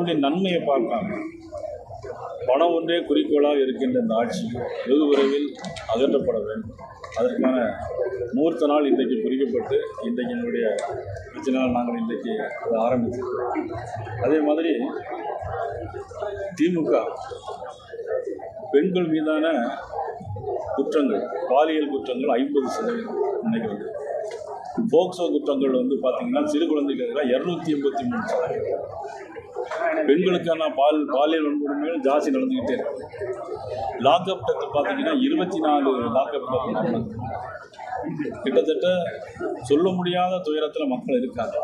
மக்களுடைய நன்மையை பார்க்காம பணம் ஒன்றே குறிக்கோளாக இருக்கின்ற இந்த ஆட்சி வெகு விரைவில் அகற்றப்பட வேண்டும். அதற்கான முகூர்த்த நாள் இன்றைக்கு குறிக்கப்பட்டு இன்றைக்கு என்னுடைய இதனால் நாங்கள் இன்றைக்கு அதை ஆரம்பிச்சிருக்கோம் அதே மாதிரி திமுக பெண்கள் மீதான குற்றங்கள் பாலியல் குற்றங்கள் ஐம்பது சதவீதம் இன்னைக்கு வந்து போக்சோ குற்றங்கள் வந்து பார்த்தீங்கன்னா சிறு குழந்தைகளுக்கு எதிராக இரநூத்தி எண்பத்தி மூணு சதவீதம் பெண்களுக்கான பால் பாலியல் வன்கொடுமைகள் ஜாஸ்தி நடந்துக்கிட்டே இருக்கு. லாக்அப் டெத்து பார்த்தீங்கன்னா இருபத்தி நாலு லாக்அப் டெத் நடந்தது கிட்டத்தட்ட சொல்ல முடியாத துயரத்தில் மக்கள் இருக்காங்க.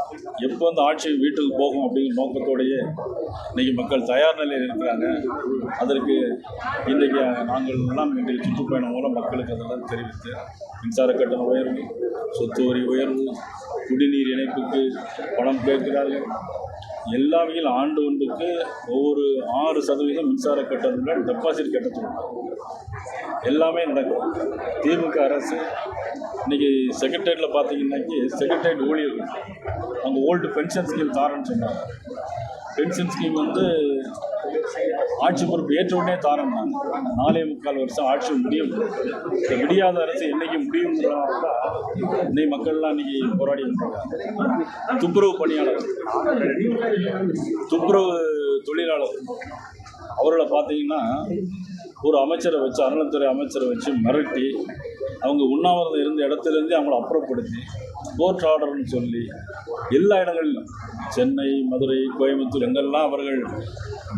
எப்போ அந்த ஆட்சி வீட்டுக்கு போகும் அப்படிங்கிற நோக்கத்தோடையே இன்னைக்கு மக்கள் தயார் நிலையில் இருக்கிறாங்க. அதற்கு இன்றைக்கு நாங்கள் எல்லாம் இன்றைக்கு சுற்றுப்பயணம் மூலம் மக்களுக்கு அதெல்லாம் தெரிவித்து மின்சார கட்டண உயர்வு சொத்து வரி உயர்வு குடிநீர் இணைப்புக்கு பணம் கேட்கிறார்கள் எல்லா வகையில் ஆண்டு ஒன்றுக்கு ஒவ்வொரு ஆறு சதவீதம் மின்சார கட்டணங்கள் டெபாசிட் கட்ட எல்லாமே நடக்கும். திமுக அரசு இன்னைக்கு செக்ரட்டேரியட்டில் பார்த்தீங்கன்னாக்கி செக்ரட்டேரியட் ஊழியர்கள் அவங்க ஓல்டு பென்ஷன் ஸ்கீம் தாரன்னு சொன்னாங்க. பென்ஷன் ஸ்கீம் வந்து ஆட்சி பொறுப்பு ஏற்ற உடனே தாரன்னாங்க நாலே முக்கால் வருஷம் ஆட்சி முடியும். இந்த முடியாத அரசு என்னைக்கு முடியும் இன்னைக்கு மக்கள்லாம் இன்னைக்கு போராடி இருக்காங்க துப்புரவு பணியாளர் துப்புரவு தொழிலாளர் அவர்களை பார்த்தீங்கன்னா ஒரு அமைச்சரை வச்சு அறநிலைத்துறை அமைச்சரை வச்சு மிரட்டி அவங்க உண்ணாவிரதம் இருந்த இடத்துலேருந்து அவங்கள அப்புறப்படுத்தி கோர்ட் ஆர்டர்னு சொல்லி எல்லா இடங்களிலும் சென்னை மதுரை கோயம்புத்தூர் எங்கெல்லாம் அவர்கள்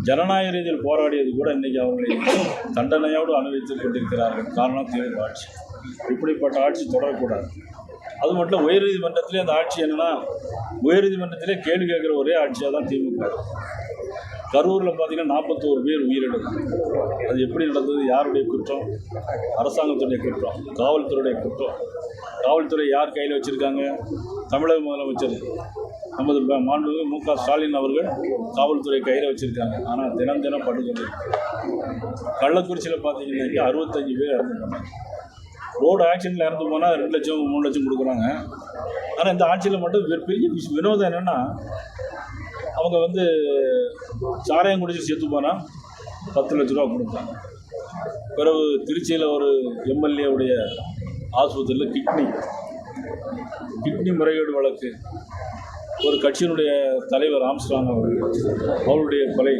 ஜனநாயக ரீதியில் போராடியது கூட இன்றைக்கி அவர்களை தண்டனையோடு அனுபவித்துக் கொண்டிருக்கிறார்கள் காரணம் தேர்தல் ஆட்சி. இப்படிப்பட்ட ஆட்சி தொடரக்கூடாது. அது மட்டும் உயர்நீதிமன்றத்திலே அந்த ஆட்சி என்னென்னா உயர்நீதிமன்றத்திலே கேள்வி கேட்குற ஒரே ஆட்சியாக தான் திமுக. கரூரில் பார்த்தீங்கன்னா நாற்பத்தோரு பேர் உயிரிழந்தாங்க அது எப்படி நடந்தது? யாருடைய குற்றம்? அரசாங்கத்துடைய குற்றம் காவல்துறையுடைய குற்றம். காவல்துறை யார் கையில் வச்சுருக்காங்க? தமிழக முதலமைச்சர் நமது மாண்பு மு க. ஸ்டாலின் அவர்கள் காவல்துறை கையில் வச்சுருக்காங்க. ஆனால் தினம் தினம் படுகொலை கள்ளக்குறிச்சியில் பார்த்தீங்கன்னாக்கி அறுபத்தஞ்சு பேர் இறந்து போனாங்க ரோடு ஆக்சிடென்ட்டில் இறந்து போனால் ரெண்டு லட்சம் மூணு லட்சம் கொடுக்குறாங்க. ஆனால் இந்த ஆட்சியில் மட்டும் பெரிய விஷயம் வினோதம் என்னென்னா அவங்க வந்து சாராயம் குடிச்சு சேர்த்து போனால் பத்து லட்ச ரூபா கொடுத்தாங்க பிறகு திருச்சியில் ஒரு எம்எல்ஏவுடைய ஆஸ்பத்திரியில் கிட்னி. கிட்னி முறைகேடு வழக்கு. ஒரு கட்சியினுடைய தலைவர் ஆம்ஸ்ட்ராங் அவர்கள் அவருடைய கொலை.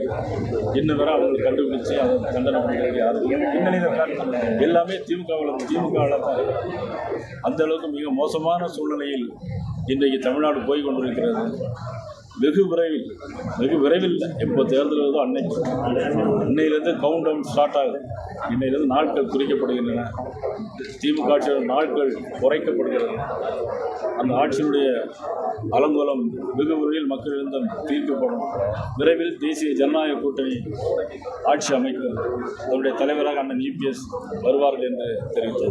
என்ன வரை அவங்களை கண்டுபிடிச்சு அதை கண்டனம் பண்ணுறது யாரும் எல்லாமே திமுகவில் திமுகவில் தான் அந்த அளவுக்கு மிக மோசமான சூழ்நிலையில் இன்றைக்கு தமிழ்நாடு போய் கொண்டிருக்கிறது. வெகு விரைவில் வெகு விரைவில் எப்போ தேர்தல் வருதோ அன்னைக்கு. இன்னையிலேருந்து கவுண்ட் டவுன் ஸ்டார்ட் ஆகுது. இன்னையிலேருந்து நாட்கள் குறிக்கப்படுகின்றன. திமுக ஆட்சியோட நாட்கள் குறைக்கப்படுகிறது. அந்த ஆட்சியினுடைய அலங்கோலம் வெகு விரைவில் மக்களிடம் தீர்க்கப்படும் விரைவில் தேசிய ஜனநாயக கூட்டணி ஆட்சி அமைக்கும். அதனுடைய தலைவராக அண்ணன் இபிஎஸ் வருவார்கள் என்று தெரிவித்தார்